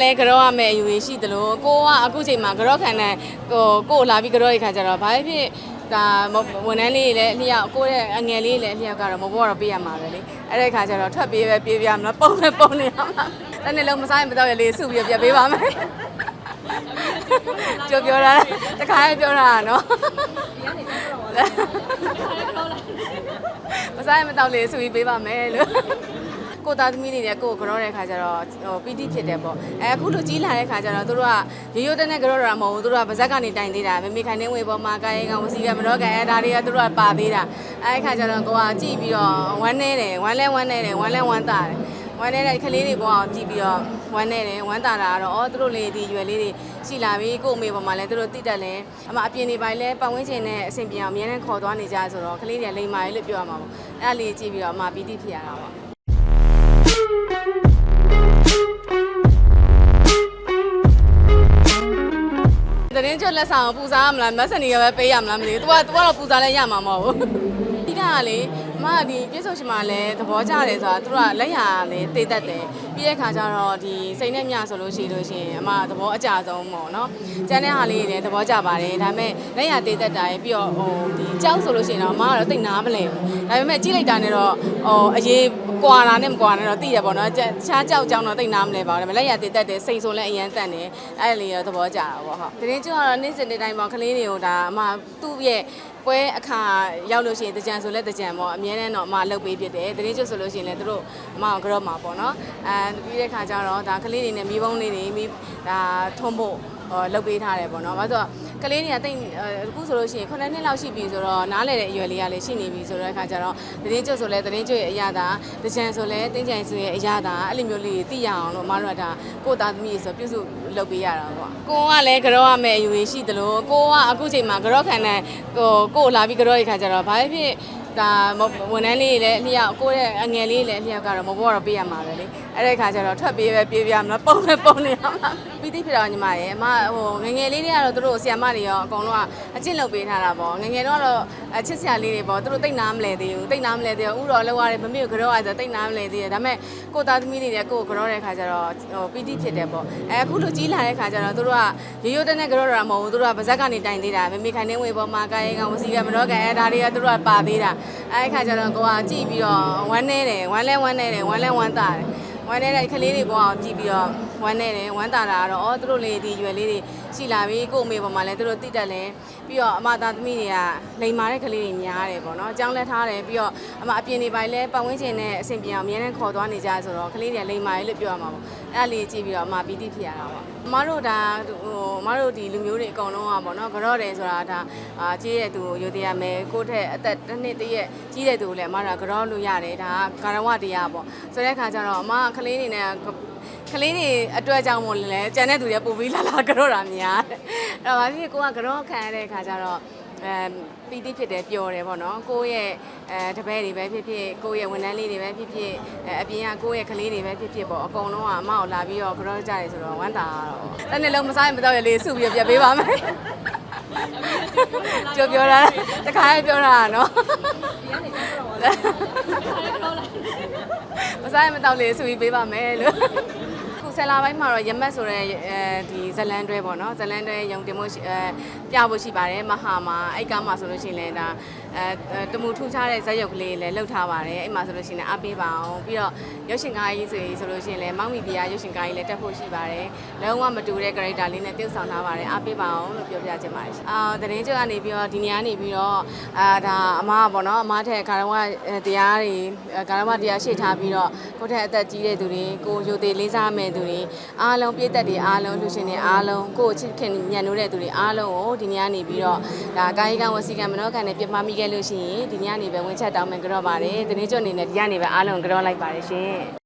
လည်းကြောရမယ်အယူရှိသလိုကိုကအခုချိန်မှာကြောခံတဲ့ဟိုကိုလာပြီးကြောရခါကျတော့ဘာဖြစ်ဒါဝန်ထမ်းလေးတွေလည်းအလျောက်ကိုရဲ့အငယ်လေးတွေလည်းအလျောက်ကတော့မဘောတော့ပေးရမှာပဲလေအဲ့ဒီခါကျတော့ထွက်ပြေးပဲပြေးပြမလားပုံနဲ့ပုံနေရမှာတနေ့လုံးမစားရင်မတော့ရလေးစုပြီးပြပေးပါမယ်ကြိုပြောတာတခါရေးပြောတာနော်မစားရင်မတော့လေးစုပြီးပေးပါမယ်လို့ ကိုသားသမီးတွေနဲ့ကိုကိုကြောတဲ့ခါကျတော့ဟိုပီတိဖြစ်တယ်ပေါ့အဲအခုလိုကြီးလာတဲ့ခါကျတော့တို့ကရိုးရိုးတန်းနဲ့ကြောတာမဟုတ်ဘူးတို့ကဗဇက်ကနေတိုင်သေးတာမမေခိုင်နေဝေပေါ်မှာကာယကဝစီကမတော့ကန်အဲဒါတွေကတို့ကပါသေးတာအဲခါကျတော့ကိုကကြည့်ပြီးတော့ဝမ်းနေတယ်ဝမ်းလဲဝမ်းနေတယ်ဝမ်းလဲဝမ်းသာတယ်ဝမ်းနေတဲ့ကလေးတွေပေါ်အောင်ကြည့်ပြီးတော့ဝမ်းနေတယ်ဝမ်းသာတာကတော့အော်တို့လေးဒီရွယ်လေးတွေရှိလာပြီကို့အမေပေါ်မှာလည်းတို့တိတက်လဲအမအပြင်နေပိုင်းလဲပတ်ဝန်းကျင်နဲ့အဆင်ပြေအောင်အများနဲ့ခေါ်သွားနေကြဆိုတော့ကလေးတွေကလိမ်မာရေးလို့ပြောရမှာပေါ့အဲ့ဒါလေးကြည့်ပြီးတော့အမပီတိဖြစ်ရတာပေါ့ တရင်ကျွတ်လက်ဆောင်ပူစားရမလားမက်ဆန်နီကပဲပေးရမလားမသိဘူး။ तू က तू ကတော့ပူစားလဲရမှာမဟုတ်ဘူး။ဒီကကလေအ မကဒီပြည့်စုံရှင်မှာလည်းသဘောကျတယ်ဆိုတာ तू ကလက်ရလည်းတေးတတ်တယ်။ပြီးတဲ့ခါကျတော့ဒီစိတ်နဲ့မြဆိုလို့ရှိလို့ရှိရင်အမသဘောအကျဆုံးပေါ့နော်။ကျန်တဲ့ဟာလေးတွေလည်းသဘောကျပါတယ်။ဒါပေမဲ့လက်ရတေးတတ်တာရဲ့ပြီးတော့ဟိုဒီကြောက်ဆိုလို့ရှိရင်တော့အမကတော့တိတ်နာမလဲဘူး။ဒါပေမဲ့ကြည့်လိုက်တာနဲ့တော့ဟိုအရေးကွာတာနဲ့မကွာနဲ့တော့သိရပါတော့။တခြားကြောက်ကြောင်တော့တိတ်နာမလဲပါဘူး။ဒါပေမဲ့လက်ရတေးတတ်တယ်စိတ်ဆိုလည်းအရန်တန်တယ်။အဲ့ဒါလေးတော့သဘောကျတာပေါ့ဟုတ်။တရင်ကျွတ်ကတော့နေ့စဉ်နေ့တိုင်းပေါ့ကလေးတွေကိုဒါအမသူ့ရဲ့ပွဲအခါရောက်လို့ရှိရင်တကြံဆိုလဲတကြံပေါ့အမြဲတမ်းတော့အမလှုပ်ပေးဖြစ်တယ်တရင်ကျွတ်ဆိုလို့ရှိရင်လည်းသူတို့အမကိုကြော့မှာပေါ့နော်အဲပြီးတဲ့ခါကျတော့ဒါကလေးတွေနဲ့မိဘုံလေးတွေမိဒါထုံးဖို့ဟောလုပ်ပေးထားတယ်ပေါ့နော်ဘာလို့ကလေးတွေကတိတ်အခုဆိုလို့ရှိရင်9နှစ်လောက်ရှိပြီဆိုတော့နားလေတဲ့အရွယ်လေးကလည်းရှိနေပြီဆိုတော့အခါကျတော့တရင်ကျွတ်ဆိုလဲတရင်ကျွတ်ရဲ့အရာသာတကြံဆိုလဲတင်းကြံဆိုရဲ့အရာသာအဲ့လိုမျိုးလေးသိရအောင်လို့အမတို့ကဒါကိုသားသမီးဆိုပြုစုလုပ်ပေးရတာပေါ့ကိုကလည်းကြောရမယ်အယူရှိသလိုကိုကအခုချိန်မှာကြောခံတဲ့ဟိုကိုလာပြီးကြောရခါကျတော့ဘာဖြစ် ဒါဝန်ထမ်းလေးတွေလည်းအလျောက်ကိုရဲ့အငယ်လေးတွေလည်းအလျောက်ကတော့မဘောတော့ပေးရမှာပဲလေအဲ့ဒီခါကျတော့ထွက်ပြေးပဲပြေးပြမလားပုံနဲ့ပုံနေရမှာပီတိဖြစ်တော့ညီမရဲ့အမဟိုငယ်ငယ်လေးတွေကတော့သူတို့ဆီယမတွေရောအကုန်လုံးကအကျင့်လုပ်ပေးထားတာပေါ့ငယ်ငယ်တော့ကတော့အချစ်စရာလေးတွေပေါ့သူတို့တိတ်နာမလဲသေးဘူးတိတ်နာမလဲသေးဘူးဥတော်လောက်ရတယ်မမေကိုကြောရဆိုတိတ်နာမလဲသေးတယ်ဒါပေမဲ့ကိုသားသမီးတွေလည်းကိုကိုကြောတဲ့ခါကျတော့ဟိုပီတိဖြစ်တယ်ပေါ့အဲအခုလိုကြီးလာတဲ့ခါကျတော့သူတို့ကရိုးရိုးတန်းနဲ့ကြောတာမဟုတ်ဘူးသူတို့ကဗဇက်ကနေတိုင်သေးတာမမေခိုင်နေဝေပေါ်မှာကာယကဝစီကမတော့ကန်အဲဒါတွေကသူတို့ကပါသေးတာအဲခါကျတော့ကိုကကြည့်ပြီးတော့ဝမ်းနေတယ်ဝမ်းလဲဝမ်းနေတယ်ဝမ်းလဲဝမ်းသာတယ် ဝမ်းနေတဲ့ကလေးတွေပေါ်အောင်ကြည့်ပြီးတော့ဝမ်းနေတယ်ဝမ်းသာတာကတော့အော်သူတို့လေးဒီရွယ်လေးတွေရှိလာပြီကို့အမေပေါ်မှာလည်းသူတို့တိတက်လဲပြီးတော့အမသားသမီးတွေကလိန်မာတဲ့ကလေးတွေများတယ်ပေါ့နော်အကြောင်းလဲထားတယ်ပြီးတော့အမအပြင်နေပိုင်းလဲပတ်ဝန်းကျင်နဲ့အဆင်ပြေအောင်အများနဲ့ခေါ်သွားနေကြဆိုတော့ကလေးတွေလိန်မာရေးလို့ပြောရမှာပေါ့အဲ့ဒါလေးကြည့်ပြီးတော့အမပီတိဖြစ်ရတာပေါ့အမတို့ဒါဟိုအမတို့ဒီလူမျိုးတွေအကုန်လုံးอ่ะပေါ့နော်ကြော့တယ်ဆိုတာဒါအာကြီးတဲ့သူကိုယူသေးရမယ်ကိုယ့်ထက်အသက်တစ်နှစ်တည်းရဲ့ကြီးတဲ့သူကိုလည်းအမတို့ကကြော့လို့ရတယ်ဒါကကာရဝတရားပေါ့ဆိုတဲ့ခါကျတော့အမကကလေးနေနဲ့ ကလေးတွေအတွက်ကြောင့်မို့လဲကျန်တဲ့သူတွေပို့ပြီးလာလာကြော့တာများတယ်အဲ့တော့ဗာဖြစ်ကိုကကြော့ခံရတဲ့ခါကျတော့အဲပီတိဖြစ်တယ်ပျော်တယ်ပေါ့နော်ကိုယ့်ရဲ့အဲတပည့်တွေပဲဖြစ်ဖြစ်ကိုယ့်ရဲ့ဝန်ထမ်းလေးတွေပဲဖြစ်ဖြစ်အဲအပြင်ကကိုယ့်ရဲ့ကလေးတွေပဲဖြစ်ဖြစ်ပေါ့အကုန်လုံးကအမကိုလာပြီးတော့ကြော့ကြတယ်ဆိုတော့ဝမ်းသာတော့တနေ့လုံးမစားရင်မတော့ရလေးစုပြီးပြပေးပါမယ်ကြိုပြောတာတခါရေးပြောတာနော်မစားရင်မတော့လေးစုပြီးပေးပါမယ်လို့ ခုဆယ်လာပိုင်းမှာတော့ရမက်ဆိုတဲ့အဲဒီဇလန်တွဲပေါ့နော်ဇလန်တွဲရုံတင်မှုရှိအဲပြဖို့ရှိပါတယ်မဟာမှာအဲ့ကမှာဆိုလို့ရှိရင်လည်းဒါအဲတမူထူးခြားတဲ့ဇက်ရုပ်ကလေးလည်းလှုပ်ထားပါတယ်အဲ့မှာဆိုလို့ရှိရင်လည်းအားပေးပါအောင်ပြီးတော့ရုပ်ရှင်ကားကြီးဆိုဆိုလို့ရှိရင်လည်းမောင်မီပြာရုပ်ရှင်ကားကြီးလည်းတက်ဖို့ရှိပါတယ်လုံးဝမတူတဲ့ character လေးနဲ့တည်ဆောင်ထားပါတယ်အားပေးပါအောင်လို့ပြောပြချင်ပါတယ်အာတရင်ကျွတ်ကနေပြီးတော့ဒီနေရာနေပြီးတော့အာဒါအမားပေါ့နော်အမားထက်ကာရဝတရားတွေကာရဝတရားရှေ့ထားပြီးတော့ကိုယ့်ထက်အသက်ကြီးတဲ့သူတွေကိုယိုသေးလေးစားမဲ့သူတွေအားလုံးပြည့်သက်တွေအားလုံးလူရှင်တွေအားလုံးကိုယ့်ချစ်ခင်ညံ့နိုးတဲ့သူတွေအားလုံးကိုဒီနေရာနေပြီးတော့ဒါကာယကံဝစီကံမနောကံနဲ့ပြမမိခဲ့လို့ရှိရင်ဒီနေရာနေပဲဝင်ချက်တောင်းမယ်ကြော့ပါတယ်တနေ့ကျွတ်အနေနဲ့ဒီကနေပဲအားလုံးကြော့လိုက်ပါတယ်ရှင်